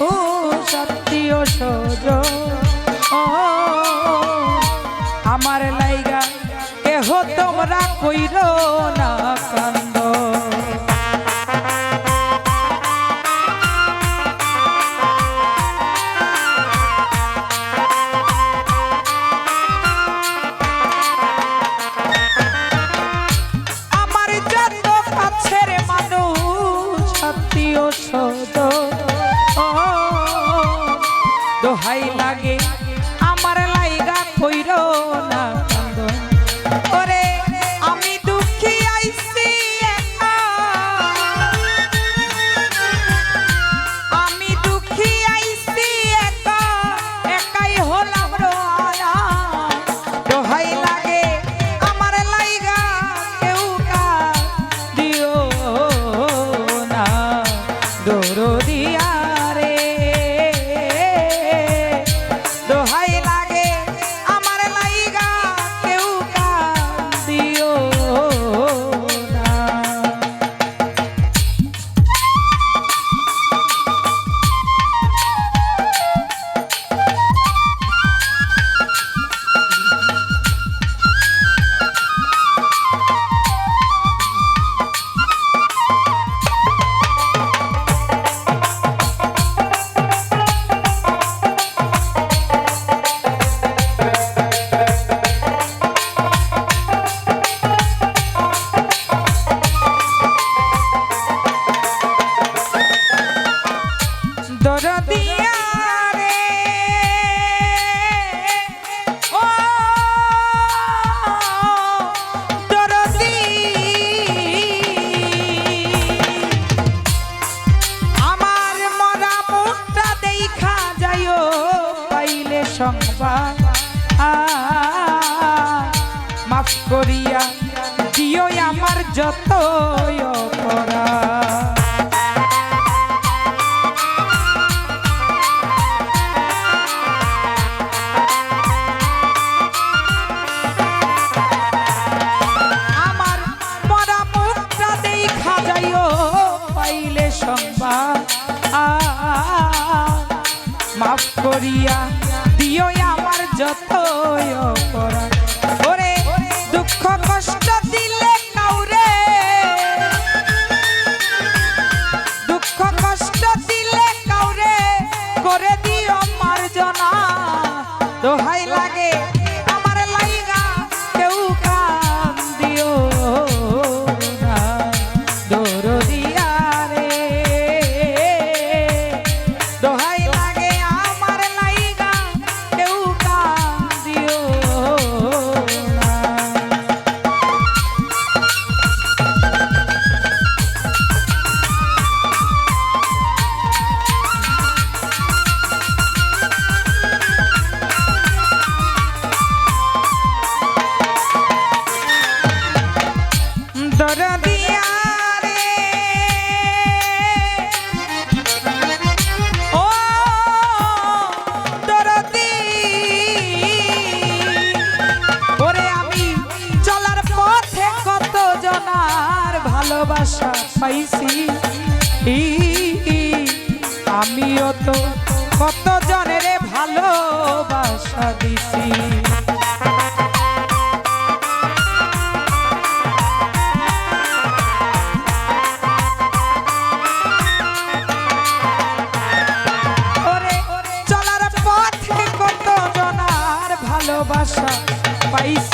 ও সত্যি ও সজ আমার লাইগা এহ তোমরা কইর না Oh, আমার মরা মুখটা দেখা যায়ও পাইলে সংবাদ। মাফ করিয়া আমার যত করিয়া দিও আমার যত মতো কত জনের ভালোবাসা দিছি। ভালোবাসা পাইছি।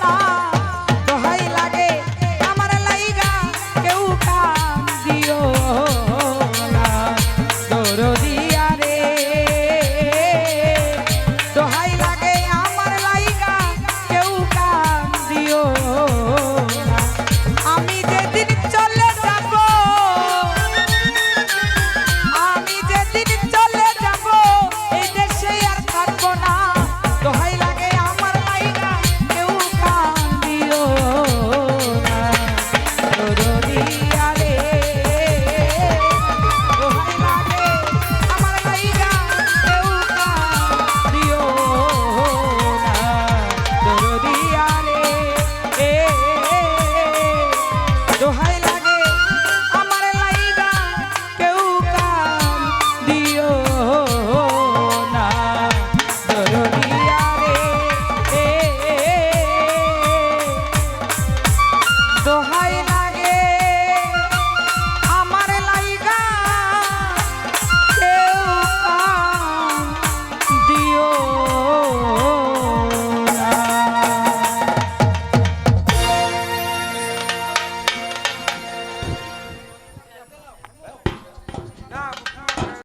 老